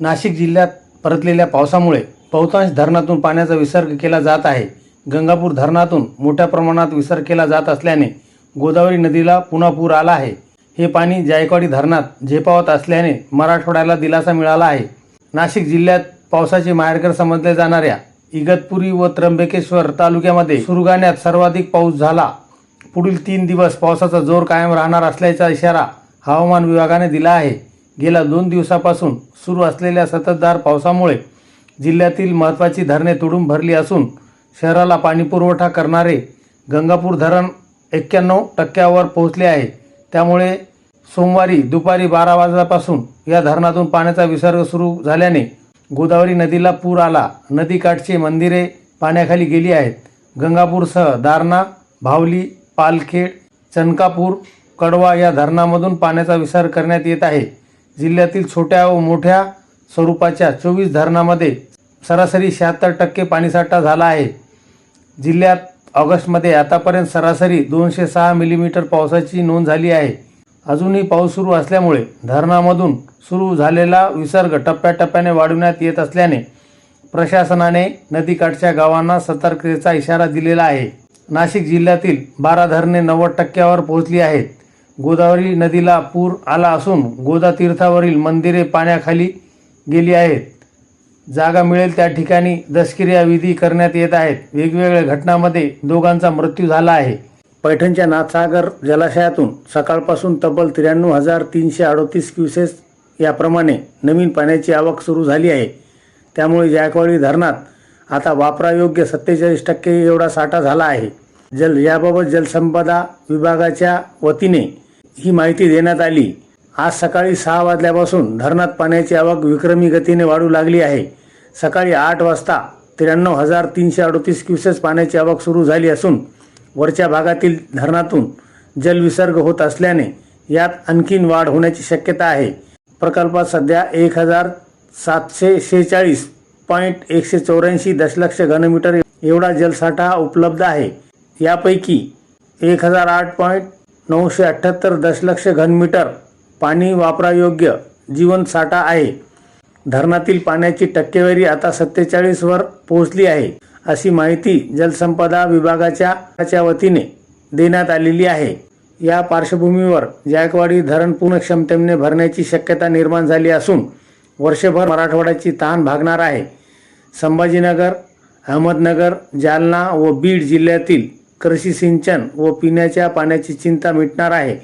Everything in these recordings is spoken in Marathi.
नाशिक जिल्ह्यात परतलेल्या पावसामुळे बहुतांश धरणातून पाण्याचा विसर्ग केला जात आहे. गंगापूर धरणातून मोठ्या प्रमाणात विसर्ग केला जात असल्याने गोदावरी नदीला पुन्हा पूर आला आहे. हे पाणी जायकवाडी धरणात झेपावत असल्याने मराठवाड्याला दिलासा मिळाला आहे. नाशिक जिल्ह्यात पावसाचे माहेरघर समजले जाणाऱ्या इगतपुरी व त्र्यंबकेश्वर तालुक्यामध्ये सुरगाण्यात सर्वाधिक पाऊस झाला. पुढील तीन दिवस पावसाचा जोर कायम राहणार असल्याचा इशारा हवामान विभागाने दिला आहे. गेल्या दोन दिवसापासून सुरू असलेल्या सततधार पावसामुळे जिल्ह्यातील महत्त्वाची धरणे तुडून भरली असून शहराला पाणीपुरवठा करणारे गंगापूर धरण एक्क्याण्णव टक्क्यावर पोहोचले आहे. त्यामुळे सोमवारी दुपारी बारा वाजल्यापासून या धरणातून पाण्याचा विसर्ग सुरू झाल्याने गोदावरी नदीला पूर आला. नदीकाठची मंदिरे पाण्याखाली गेली आहेत. गंगापूरसह दारणा भावली पालखेड चनकापूर कडवा या धरणामधून पाण्याचा विसर्ग करण्यात येत आहे. जिल्ह्यातील छोट्या व मोठ्या स्वरूपाच्या चोवीस धरणामध्ये सरासरी शहात्तर टक्के पाणीसाठा झाला आहे. जिल्ह्यात ऑगस्टमध्ये आतापर्यंत सरासरी दोनशे सहा मिलीमीटर पावसाची नोंद झाली आहे. अजूनही पाऊस सुरू असल्यामुळे धरणामधून सुरू झालेला विसर्ग टप्प्याटप्प्याने वाढवण्यात येत असल्याने प्रशासनाने नदीकाठच्या गावांना सतर्कतेचा इशारा दिलेला आहे. नाशिक जिल्ह्यातील बारा धरणे नव्वद टक्क्यावर पोहोचली आहेत. गोदावरी नदीला पूर आला असून गोदा तीर्थावरील मंदिरे पाण्याखाली गेली आहेत. जागा मिळेल त्या ठिकाणी दशक्रिया विधी करण्यात येत आहेत. वेगवेगळ्या घटनांमध्ये दोघांचा मृत्यू झाला आहे. पैठणच्या नाथसागर जलाशयातून सकाळपासून तब्बल त्र्याण्णव हजार तीनशे अडोतीस क्युसेस याप्रमाणे नवीन पाण्याची आवक सुरू झाली आहे. त्यामुळे जायकवाडी धरणात आता वापरायोग्य सत्तेचाळीस टक्के एवढा साठा झाला आहे. जल याबाबत जलसंपदा विभागाच्या वतीने ही माहिती देण्यात आली. आज सकाळी सहा वाजल्यापासून धरणात पाण्याची आवक विक्रमी गतीने वाढू लागली आहे. सकाळी आठ वाजता त्र्याण्णव हजार तीनशे अडोतीस क्युसेस पाण्याची आवक सुरू झाली असून वरच्या भागातील धरणातून जलविसर्ग होत असल्याने यात आणखीन वाढ होण्याची शक्यता आहे. प्रकल्पात सध्या एक हजार सातशे शेहेचाळीस पॉईंट एकशे चौऱ्याऐंशी दशलक्ष घनमीटर एवढा जलसाठा उपलब्ध आहे. यापैकी एक हजार आठ पॉईंट नऊशे अठ्ठ्याहत्तर दशलक्ष घनमीटर पाणी वापरायोग्य जीवनसाठा आहे. धरणातील पाण्याची टक्केवारी आता सत्तेचाळीसवर पोहोचली आहे अशी माहिती जलसंपदा विभागाच्या वतीने देण्यात आलेली आहे. या पार्श्वभूमीवर जायकवाडी धरण पूर्ण क्षमतेने भरण्याची शक्यता निर्माण झाली असून वर्षभर मराठवाड्याची तहान भागणार आहे. संभाजीनगर अहमदनगर जालना व बीड जिल्ह्यातील कृषी सिंचन व पिण्याच्या पाण्याची चिंता मिटणार आहे.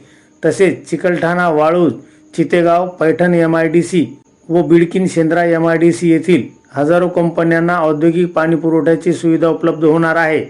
तसेच Chikalthana Waluj Chitegaon Paithan M I D C व Bidkin Shendra M I D C येथील हजारो कंपन्यांना औद्योगिक पाणी पुरवठ्याची सुविधा उपलब्ध होणार आहे.